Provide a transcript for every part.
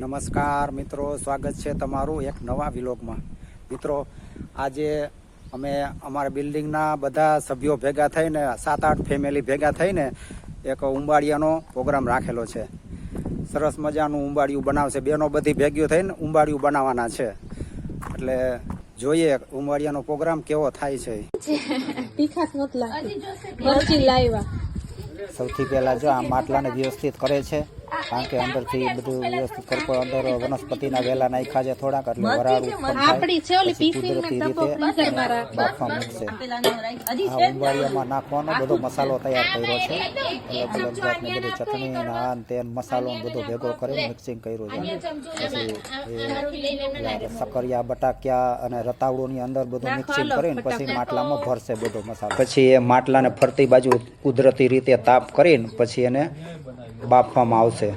નમસ્કાર મિત્રો સ્વાગત છે તમારું એક નવા વિલોગમાં. મિત્રો આજે અમે અમારા બિલ્ડિંગના બધા સભ્યો ભેગા થઈને સાત આઠ ફેમિલી ભેગા થઈને એક ઉંબાડિયાનો પ્રોગ્રામ રાખેલો છે. સરસ મજાનું ઉંબાડિયું બનાવશે. બેનો બધી ભેગ્યું થઈને ઉંબાડિયું બનાવવાના છે. એટલે જોઈએ ઉંબાડિયાનો પ્રોગ્રામ કેવો થાય છે. સૌથી પહેલા જો આ માટલાને વ્યવસ્થિત કરે છે. કારણ કે અંદરથી બધું વ્યવસ્થિત કરતો અંદર વનસ્પતિના વેલા નાખ્યા છે થોડાક એટલે વરાળ ઉત્પન્ન થાય. આપડી છે ઓલી પીસીને મૂકશે આ ઉંબાડિયામાં નાખવાનો બધો મસાલો તૈયાર કર્યો છે. અલગ અલગ જાતની બધી ચટણી ને આ ને તે ને મસાલો ને બધો ભેગો કરીને મિક્સિંગ કર્યું છે. પછી સકરિયા બટાક્યા અને રતાવડુની અંદર બધું મિક્સિંગ કરીને પછી માટલામાં ભરશે બધો મસાલો. પછી એ માટલાને ફરતી બાજુ કુદરતી રીતે તાપ કરીને પછી એને બાફવામાં આવશે.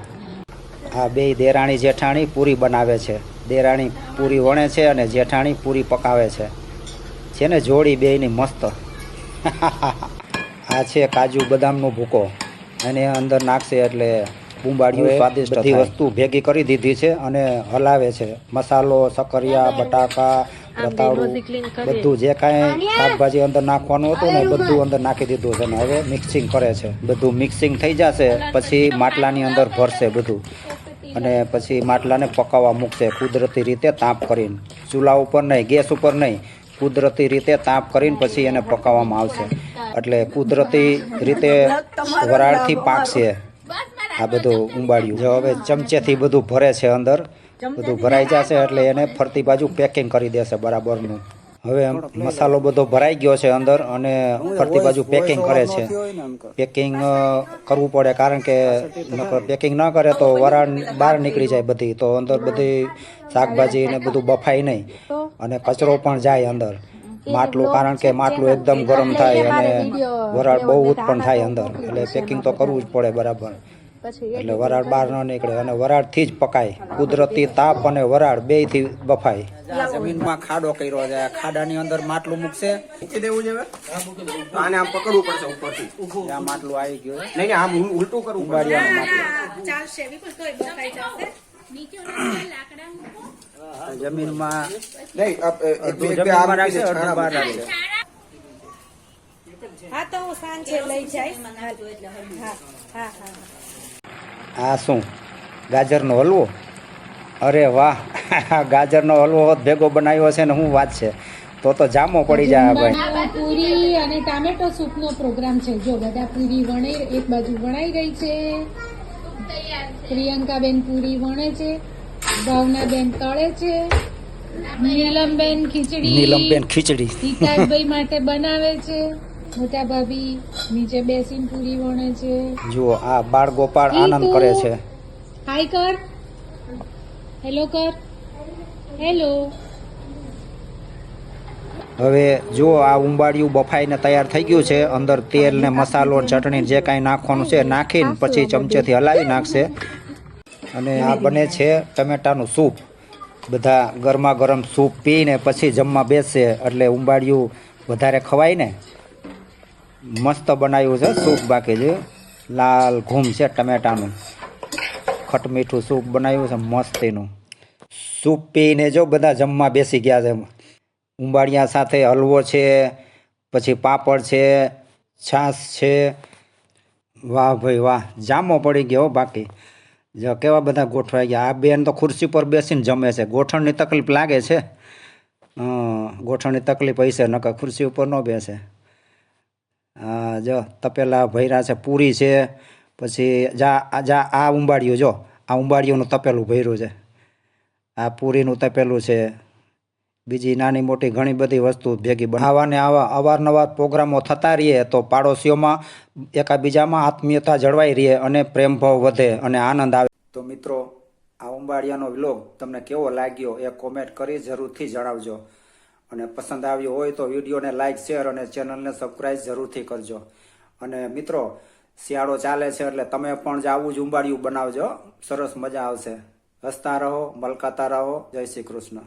આ બે દેરાણી જેઠાણી પૂરી બનાવે છે. દેરાણી પૂરી વણે છે અને જેઠાણી પૂરી પકાવે છે. છે ને જોડી બેયની મસ્ત. આ છે કાજુ બદામનો ભૂકો. અને અંદર નાખશે એટલે બુંબાડિયું સ્વાદિષ્ટ બધી વસ્તુ ભેગી કરી દીધી છે અને હલાવે છે. મસાલો સકરિયા બટાકા રતાળું બધી જે કાંઈ શાકભાજી અંદર નાખવાનું હતું ને બધું અંદર નાખી દીધું છે ને હવે મિક્સિંગ કરે છે. બધું મિક્સિંગ થઈ જશે પછી માટલાની અંદર ભરશે બધું. અને પછી માટલાને પકાવવા મૂકશે કુદરતી રીતે તાપ કરીને. ચૂલા ઉપર નહીં ગેસ ઉપર નહીં કુદરતી રીતે તાપ કરીને પછી એને પકાવવામાં આવશે. એટલે કુદરતી રીતે વરાળથી પાકશે. આ બધું ઉંબાડિયું. જો હવે ચમચેથી બધું ભરે છે અંદર. બધું ભરાઈ જશે એટલે એને ફરતી બાજુ પેકિંગ કરી દેશે બરાબરનું. હવે મસાલો બધો ભરાઈ ગયો છે અંદર અને ફરતી બાજુ પેકિંગ કરે છે. પેકિંગ કરવું પડે કારણ કે પેકિંગ ન કરે તો વરાળ બહાર નીકળી જાય બધી. તો અંદર બધી શાકભાજી ને બધું બફાય નહીં. અને કચરો પણ જાય અંદર. માટલું કારણ કે માટલું એકદમ ગરમ થાય અને વરાળ બહુ ઉત્પન્ન થાય અંદર. એટલે પેકિંગ તો કરવું જ પડે બરાબર. એટલે વરાળ બહાર ન નીકળે અને વરાળથી જ પકાય. કુદરતી તાપ અને વરાળ બેયથી બફાય. જમીનમાં ખાડો કર્યો છે. ખાડાની અંદર માટલું મૂકશે. મૂકી દેવું છે આને આમ પકડવું પડશે ઉપરથી. આ માટલું આવી ગયું નહીં નહીં આમ ઉલટું કરવું માટલું. જમીનમાં નહીં બે- બે હા તો હું સાંજે લઈ જાય હા હા હા. આ શું? ગાજરનો હલવો? અરે વાહ ગાજરનો હલવો હોત ભેગો બનાવ્યો છે ને હું વાત છે? તો તો જામો પડી જાય ભાઈ. પૂરી અને ટામેટો સૂપનો પ્રોગ્રામ છે. જો બધા પૂરી વણાઈ એક બાજુ વણાઈ ગઈ છે. પ્રિયંકાબેન પૂરી વણે છે. ભાવનાબેન તળે છે. નીલમબેન ખીચડી. નીલમબેન ખીચડી. હિતાલભાઈ માટે બનાવે છે. મોટા ભાભી નીચે બેસીને પૂરી વણે છે. જુઓ આ બાળ ગોપાળ આનંદ કરે છે. હાય કર. હેલો કર. હેલો. હવે જો આ ઉંબાડિયું બફાઈને તૈયાર થઈ ગયું છે. અંદર તેલ ને મસાલો ચટણી જે કાંઈ નાખવાનું છે નાખીને પછી ચમચેથી હલાવી નાખશે. અને આ બને છે ટમેટાનું સૂપ. બધા ગરમા ગરમ સૂપ પીને પછી જમવા બેસશે. એટલે ઉંબાડિયું વધારે ખવાય ને. મસ્ત બનાવ્યું છે, સૂપ બાકી છે. લાલ ઘૂમ છે ટમેટાનું. ખટમીઠું સૂપ બનાવ્યું છે, મસ્તીનું. સૂપ પીને જો બધા જમવા બેસી ગયા છે. ઉંબાડિયા સાથે હલવો છે, પછી પાપડ છે, છાશ છે. વાહ ભાઈ વાહ, જામો પડી ગયો બાકી. જો કેવા બધા ગોઠવાઈ ગયા. આ બેન તો ખુરશી પર બેસીને જમે છે. ગોઠણની તકલીફ લાગે છે? ગોઠણની તકલીફ હશે, નકર ખુરશી ઉપર ન બેસે. જો, તપેલા ભર્યા છે, પૂરી છે. પછી જા જા, આ ઉંબાડિયું, જો, આ ઉંબાડિયુંનું તપેલું ભર્યું છે. આ પૂરીનું તપેલું છે. બીજી નાની મોટી ઘણી બધી વસ્તુ ભેગી બનાવવાને આવા અવારનવાર પ્રોગ્રામો થતા રહીએ તો પાડોશીઓમાં એકાબીજામાં આત્મીયતા જળવાઈ રહે અને પ્રેમભાવ વધે અને આનંદ આવે. તો મિત્રો, આ ઉંબાડિયાનો વ્લોગ તમને કેવો લાગ્યો એ કોમેન્ટ કરી જરૂરથી જણાવજો. અને પસંદ આવ્યો હોય તો વિડીયોને લાઇક શેર અને ચેનલને સબસ્ક્રાઈબ જરૂરથી કરજો. અને મિત્રો, શિયાળો ચાલે છે એટલે તમે પણ જ આવું જ ઉંબાડિયું બનાવજો. સરસ મજા આવશે. હસતા રહો, મલકાતા રહો. જય શ્રી કૃષ્ણ.